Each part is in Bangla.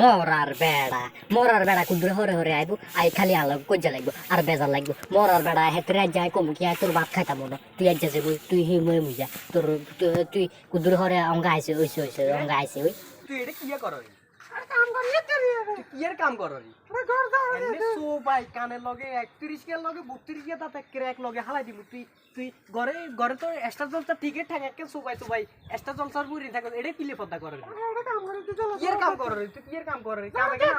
মরার বেড়া মরার বেড়া কুদরে হরে হরে আইবো, আই খালি আলোক কজ্জা লাগবো আর বেজার লাগবো। মরার বেড়া হেতে রাজ যায় কমু কি তোর ভাত খাইতাম না তুই আজ যাচ্ছে তুই হি মই মুজা তোর, তুই কুদরে হরে অঙ্গা আইছে ওইছে ওইছে অঙ্গা আইছে ওই তুই এটা কি কর? কিয়ার কাম সবাই কানের লগে 31 কে লগে 32 কে তাতে ক্র্যাক লগে হালাই তুই তুই ঘরে ঘরে তো এক্সট্রা জলসা টিকেট থাকে কে সবাই সবাই এক্সট্রা জলসার বুড়ি থাকে এটা কিলে করে কাম তুই কাম কিয়ার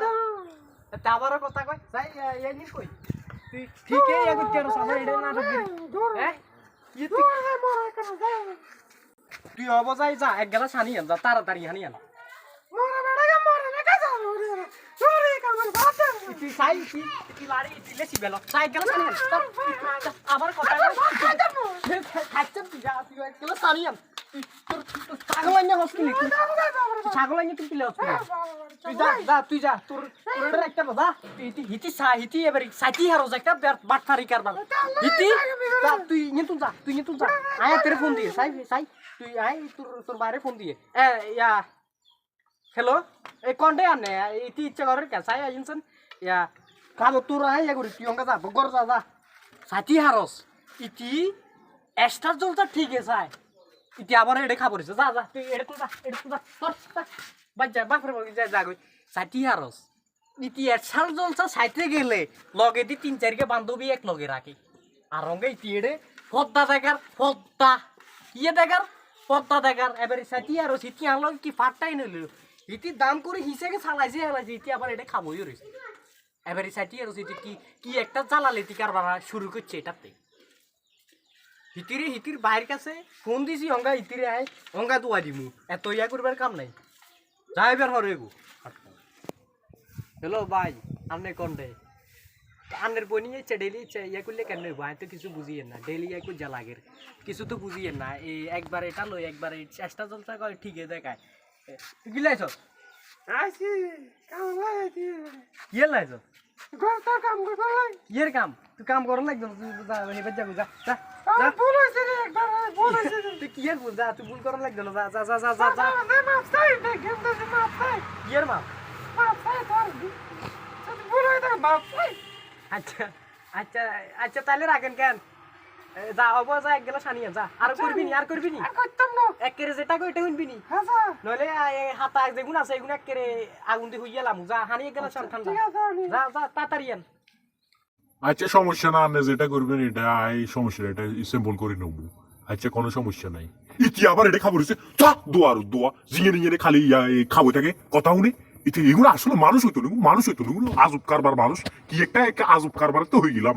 তাবারও কথা কই যাই এই নিস কই। তুই ঠিকই এগো কেরো সামনে এটা না হ্যাঁ? ইয়ে তুই অবজাই যা এক গেলা ছানি আন যা তাড়াতাড়ি হানি আন মরা বেড়া গে মরে না কাজ ওরে দূর এই কাম করে বাদ দে তুই সাই তুই তুই লাড়ি তুই লেসি বেল সাই গেলা ছানি আন তা, তা, আবার কথা খাচ্ছেন তুই যা তুই এক গেলা ছানি আন তুই তোর তোর ছাগল আইনা হসপিটালে তুই তুই ছাগল আইনা তুই কিলে হসপিটালে? তুই যা যা তুই যা। তোর তোর এটা একটা বাবা তুই তুই হিতি সা হিতি এবারে সাইতি হারোজ একটা বাট কারবার হিতি যা তুই নিতু যা তুই নিতু যা। আয়া তেরে ফোন দিয়ে সাই সাই তুই আয় তোর তোর বাইরে ফোন দিয়ে। এ ইয়া হ্যালো এই কন্টে আনে ইতি ইচ্ছা করে কে? সাই আইনছেন ইয়া কালো তোর আয় ইয়া করি তুই অঙ্কা যা বগর যা। যা সাইতি হারস ইতি এক্সট্রা জলটা ঠিক আছে ইতি আবার এটা খাব রে যা যা, তুই এটা তো যা এটা তো যা বাজ যা বাপরে বাপ যা যা গই সাইতি হারস ইতি এক্সট্রা জলটা সাইতে গেলে, লগে দি তিন চারকে বান্ধবী এক লগে রাখি আর রঙে ইতি এড়ে ফদ্দা দেখার ফদ্দা। ইয়ে দেখার পদ্মা দেখার এবারে সাথী আর সিটি আনলো কি ফাটটাই নিল ইতি দাম করে হিসেবে চালাইছে চালাইছে। ইতি আবার এটা খাবোই রয়েছে এবারে সাথী আর কি কি একটা চালালে তি কারবার শুরু করছে এটাতে। হিতিরে হিতির বাইরের কাছে ফোন দিছি অঙ্গা হিতিরে আয় অঙ্গা দুয়া দিমু। এত ইয়া করবার কাম নাই। যাই বের হরে গো হ্যালো ভাই আপনি কোন রে? আন্নের বনি ইচ্ছে ডেলি ইচ্ছে ইয়ে করলে কেন আমি তো কিছু বুঝিয়ে না। ডেলি ইয়ে করতে লাগে কিছু তো বুঝিয়ে না। এই একবার এটা লই একবার চেষ্টা চলতে কয় ঠিকই দেখায়। এ, তুই আসি কাম লাগে তুই ইয়ে লাইছ ঘর তো কাম করে লাই ইয়ের কাম? তুই কাম করার লাগবে না, তুই যা যাব যা যা। যা। ভুল হইছে রে একবার ভুল হইছে তুই কি এর ভুল? যা তুই ভুল করার লাগবে না, যা যা যা যা যা যা না মাফ চাই না কিন্তু মাফ চাই। ইয়ের মা মাফ চাই তোর যদি ভুল মাফ চাই। আচ্ছা আচ্ছা আচ্ছা তাহলে রাখেন কেন? যা হব যা এক গেলা সানিয়ে যা। আর করবি নি আর করবি নি? আর করতাম না এক কেরে যেটা কইটা নি হ্যাঁ নইলে হাতা যেগুন আছে এগুন একেরে আগুন দিয়ে হইয়া লামু যা হানিয়ে গেলে সব ঠান্ডা ঠিক যা যা তাড়াতাড়ি আন। আচ্ছা সমস্যা না আপনি যেটা করবেন এটা এই সমস্যা এটা সিম্পল করে নেব। আচ্ছা কোনো সমস্যা নাই। ইতি আবার এটা খাব রয়েছে চা দোয়া আর দোয়া। জিঙে নিঙে খালি খাব থাকে কথা শুনে। ইতি এগুলো আসলে মানুষ হইতো মানুষ হইতো আজব কারবার মানুষ। কি একটা একটা আজব কারবার তো হয়ে গেলাম